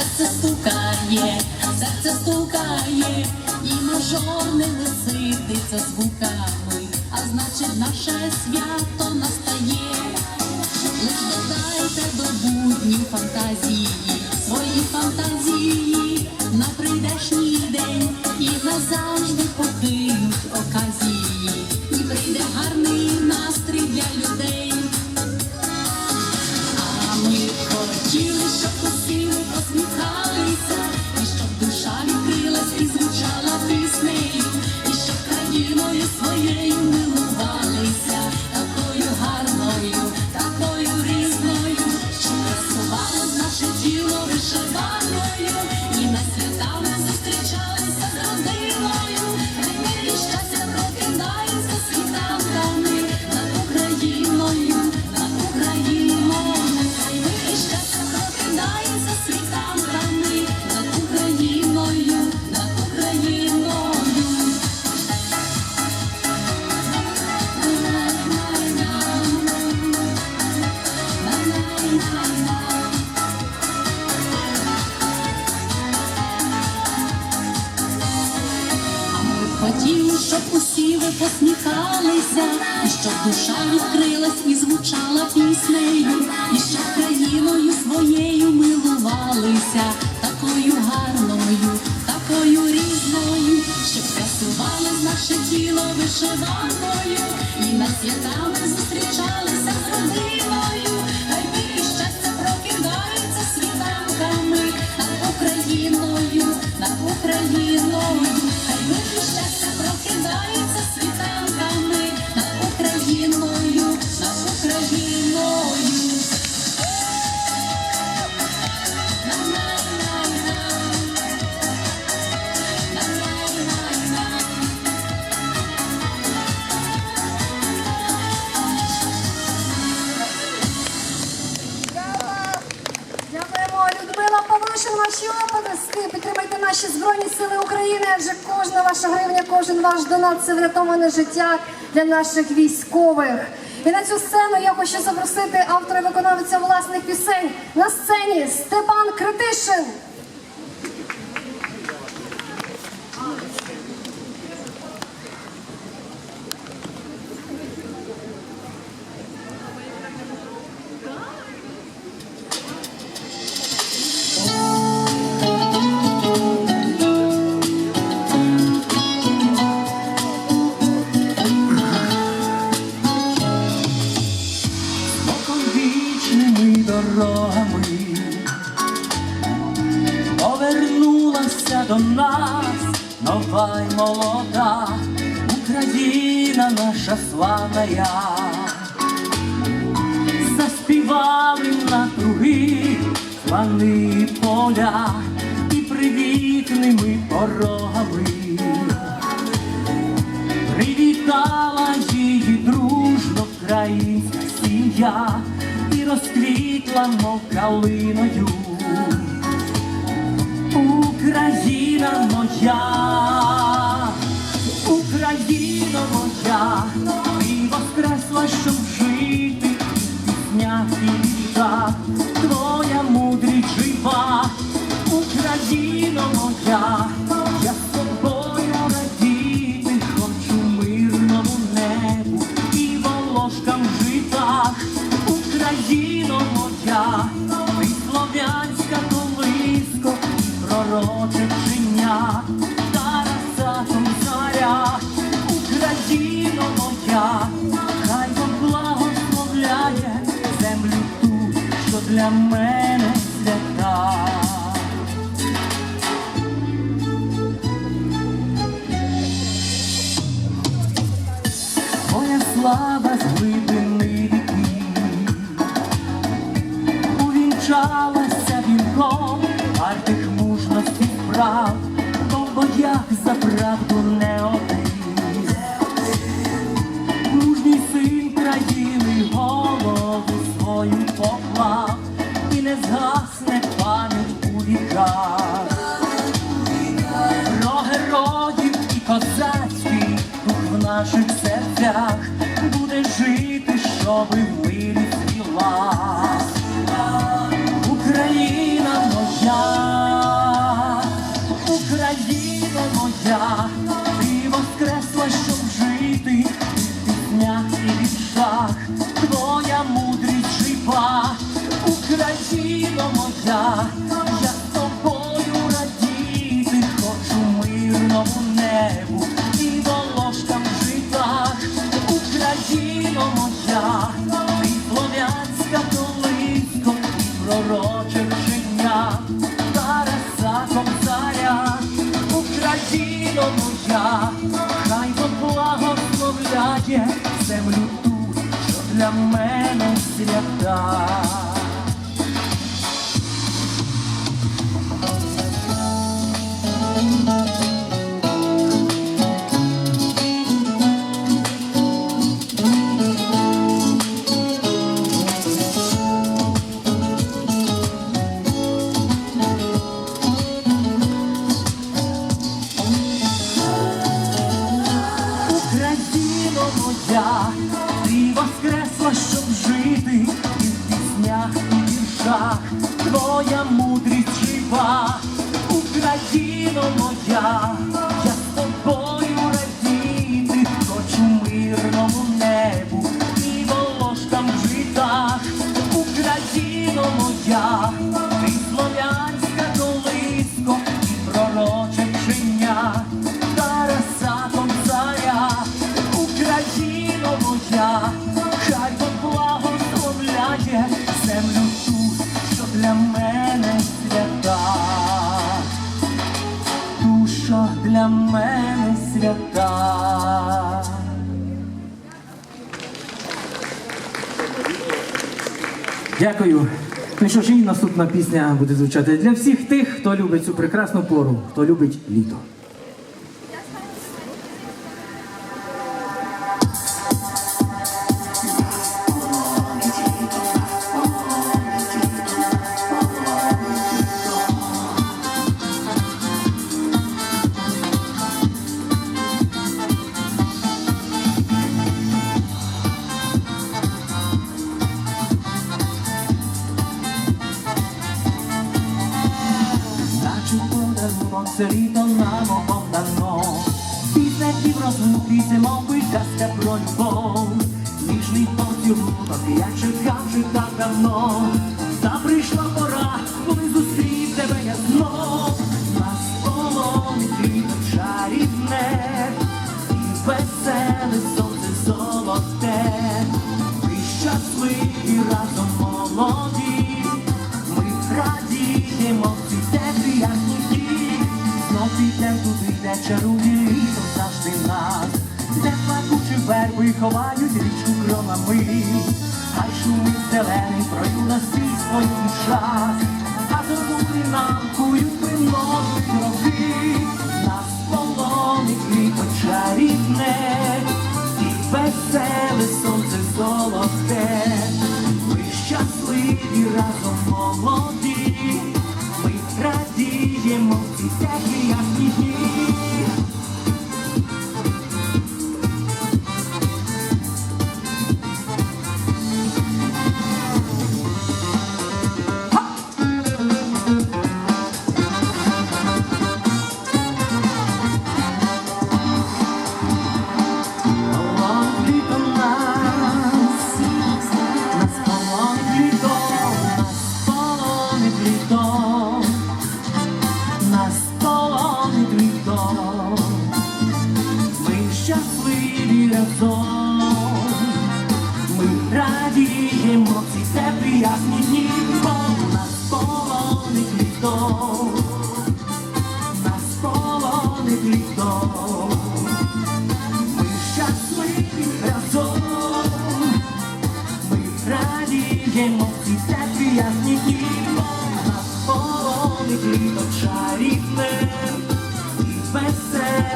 Серце стукає, серце стукає, і мажор не висититься звуками, а значить наше свято настає. Лиш додайте до буднів фантазії, свої фантазії. На прийдешній день і назавжди покинуть Хотіли, щоб усі ви посміхалися, щоб душа відкрилась і звучала піснею, і щоб країною своєю милувалися, такою гарною, такою різною, щоб красувалось наше тіло вишиваною, і на святами зустрічалися з родиною, ваші оплески. Підтримайте наші Збройні Сили України, адже кожна ваша гривня, кожен ваш донат це врятоване життя для наших військових. І на цю сцену я хочу запросити автора виконавця власних пісень на сцені Степан Критишин. Нас нова й молода Україна наша славна. Заспівали на круги плани поля і привітними порогами Привітала її дружно українська сім'я і розквітла, мов калиною. Україна для мене свята. Твоя слава з віків увінчалася вінком вартих мужності справ, то в боях за правду не не згасне пам'ять у віках. Про героїв і козацький дух в наших серцях буде жити, щоби мирі цвіла. Україна моя, хочу мирному небу Дякую. Ну що ж, і наступна пісня буде звучати для всіх тих, хто любить цю прекрасну пору, хто любить літо. Це літо нам обом після розлуки, це мов би казка про любов. Ніжний поцілунок, я чекав вже так давно. Та прийшла пора, коли зустрів чарує завжди нас, де плакучі верби ховають річку кромами, хай шумить зелений, пройду на свій своїй час, а забути нам кують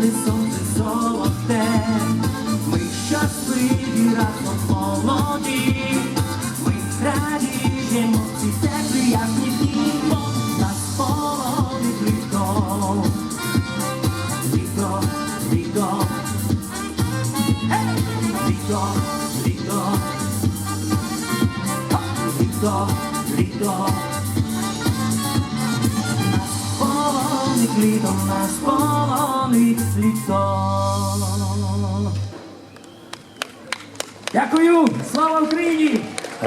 веселе сонце золоте. Ми щасливі разом молоді, ми радіємо ці теплі ясні дні, нас полонить літо, літо, літо. Літо, літо, літо, літо. Літо, нас полонить літо. Дякую! Слава Україні!